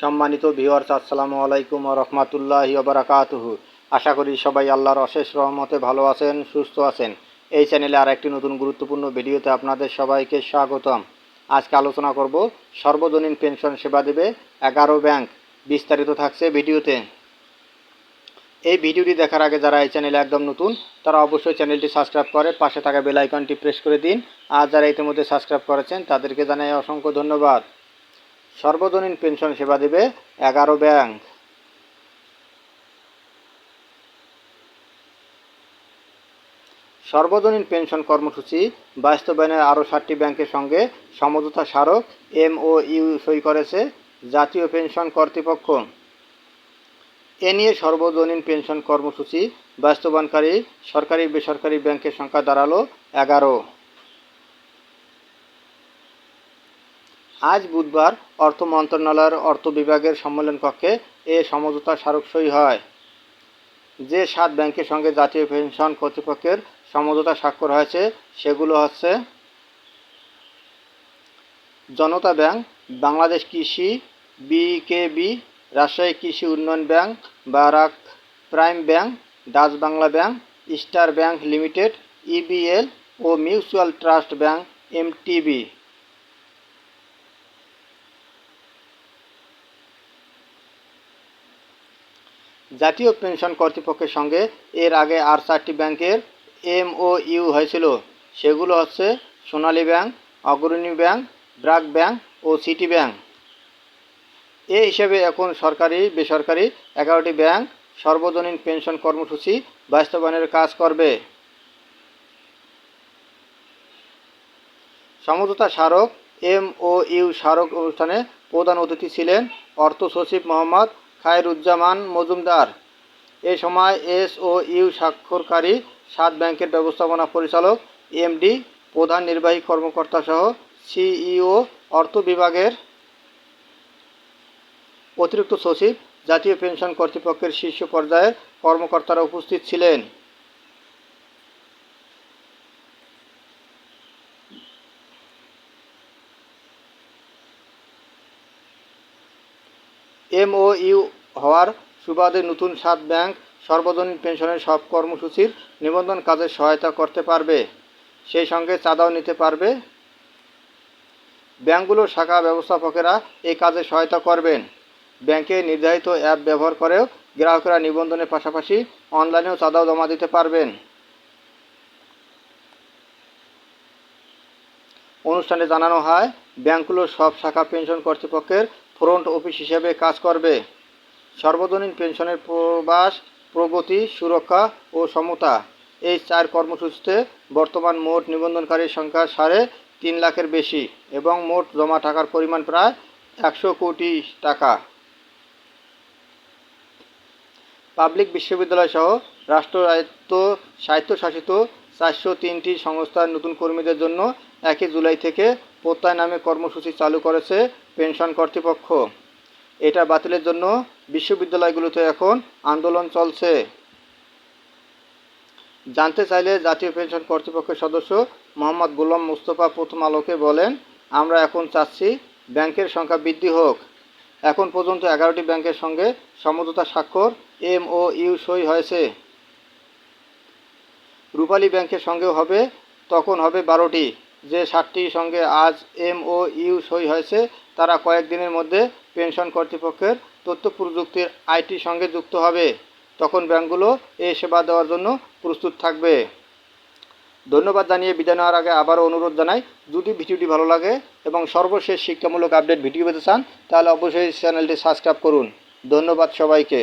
সম্মানিত ভিওয়ার্স আসসালামু আলাইকুম রহমাতুল্লাহি বারাকাতুহু। আশা করি সবাই আল্লাহর অশেষ রহমতে ভালো আছেন, সুস্থ আছেন। এই চ্যানেলে আর একটি নতুন গুরুত্বপূর্ণ ভিডিওতে আপনাদের সবাইকে স্বাগতম। আজকে আলোচনা করব, সর্বজনীন পেনশন সেবা দেবে এগারো ব্যাংক। বিস্তারিত থাকছে ভিডিওতে। এই ভিডিওটি দেখার আগে যারা এই চ্যানেলে একদম নতুন, তারা অবশ্যই চ্যানেলটি সাবস্ক্রাইব করে পাশে থাকা বেল আইকনটি প্রেস করে দিন। আর যারা ইতিমধ্যে সাবস্ক্রাইব করেছেন, তাদেরকে জানাই অসংখ্য ধন্যবাদ। সর্বজনীন পেনশন সেবা দেবে এগারো ব্যাংক। সর্বজনীন পেনশন কর্মসূচি, বাস্তবায়নের আরও ষাটটি ব্যাংকের সঙ্গে সমঝোতা স্মারক এমও ইউ সই করেছে জাতীয় পেনশন কর্তৃপক্ষ। এ নিয়ে সর্বজনীন পেনশন কর্মসূচি বাস্তবায়নকারী সরকারি বেসরকারি ব্যাংকের সংখ্যা দাঁড়াল এগারো। আজ বুধবার অর্থ মন্ত্রণালয়ের অর্থ বিভাগের সম্মেলন কক্ষে এ সমঝোতা স্মারক সই হয়। যে সাত ব্যাংকের সঙ্গে জাতীয় পেনশন কর্তৃপক্ষের সমঝোতা স্বাক্ষর হয়েছে, সেগুলো হচ্ছে জনতা ব্যাংক, বাংলাদেশ কৃষি, বিকেবি, রাজশাহী কৃষি উন্নয়ন Bank, Barack Prime Bank, Dutch Bangla Bank, Star Bank Limited, EBL ও মিউচুয়াল ট্রাস্ট ব্যাংক, এমটিবি। জাতীয় পেনশন কর্তৃপক্ষের সঙ্গে এর আগে আর চারটি ব্যাংকের এমওইউ হয়েছিল। সেগুলো হচ্ছে Sonali Bank, Agrani Bank, BRAC Bank ও সিটি ব্যাংক। এ হিসেবে এখন সরকারি, বেসরকারি এগারোটি ব্যাংক সর্বজনীন পেনশন কর্মসূচি বাস্তবায়নের কাজ করবে। সমঝোতা স্মারক এম ও ইউ স্মারক অনুষ্ঠানে প্রধান অতিথি ছিলেন অর্থ সচিব মোহাম্মদ খায়রুজ্জামান মজুমদার। এ সময় এস ও ইউ স্বাক্ষরকারী সাত ব্যাংকের ব্যবস্থাপনা পরিচালক, এমডি, প্রধান নির্বাহী কর্মকর্তা সহ সিইও অর্থ বিভাগের অতিরিক্ত সচিব, জাতীয় পেনশন কর্তৃপক্ষের শীর্ষ পর্যায়ের কর্মকর্তারা উপস্থিত ছিলেন। এমওইউ হওয়ার সুবাদে নতুন সাত ব্যাংক সর্বজনীন পেনশনের সব কর্মসূচির নিবন্ধন কাজে সহায়তা করতে পারবে। সেই সঙ্গে চাঁদাও নিতে পারবে। ব্যাংকগুলোর শাখা ব্যবস্থাপকেরা এই কাজে সহায়তা করবেন। ব্যাংকে নির্ধারিত অ্যাপ ব্যবহার করেও গ্রাহকেরা নিবন্ধনের পাশাপাশি অনলাইনেও চাঁদাও জমা দিতে পারবেন। অনুষ্ঠানে জানানো হয় ব্যাংকগুলোর সব শাখা পেনশন কর্তৃপক্ষের ফ্রন্ট অফিস হিসেবে কাজ করবে। সর্বজনীন পেনশনের প্রবাস, প্রগতি, সুরক্ষা ও সমতা। এই চার কর্মসূচিতে বর্তমান মোট নিবন্ধনকারীর সংখ্যা সাড়ে তিন লাখের বেশি এবং মোট জমা টাকার পরিমাণ প্রায় একশো কোটি টাকা। পাবলিক বিশ্ববিদ্যালয় সহ রাষ্ট্রায়ত্ত স্বায়ত্তশাসিত চারশো তিনটি সংস্থার নতুন কর্মীদের জন্য একই জুলাই থেকে প্রত্যয় নামে কর্মসূচি চালু করেছে পেনশন কর্তৃপক্ষ। এটা বাতিলের জন্য বিশ্ববিদ্যালয়গুলোতে এখন আন্দোলন চলছে। জানতে চাইলে জাতীয় পেনশন কর্তৃপক্ষের সদস্য মোহাম্মদ গোলাম মুস্তফা প্রথম আলোকে বলেন, আমরা এখন চাচ্ছি ব্যাংকের সংখ্যা বৃদ্ধি হোক। এখন পর্যন্ত এগারোটি ব্যাংকের সঙ্গে সমঝোতা স্বাক্ষর এম ও ইউ সই হয়েছে। রূপালী ব্যাংকের সঙ্গেও হবে, তখন হবে বারোটি। যে সাতটির সঙ্গে আজ এম ও ইউ সই হয়েছে, তারা কয়েকদিনের মধ্যে পেনশন কর্তৃপক্ষের তথ্য প্রযুক্তির আইটির সঙ্গে যুক্ত হবে। তখন ব্যাংকগুলো এই সেবা দেওয়ার জন্য প্রস্তুত থাকবে। ধন্যবাদ জানিয়ে বিদায় নেওয়ার আগে আবারও অনুরোধ জানাই, যদি ভিডিওটি ভালো লাগে এবং সর্বশেষ শিক্ষামূলক আপডেট ভিডিও পেতে চান, তাহলে অবশ্যই চ্যানেলটি সাবস্ক্রাইব করুন। ধন্যবাদ সবাইকে।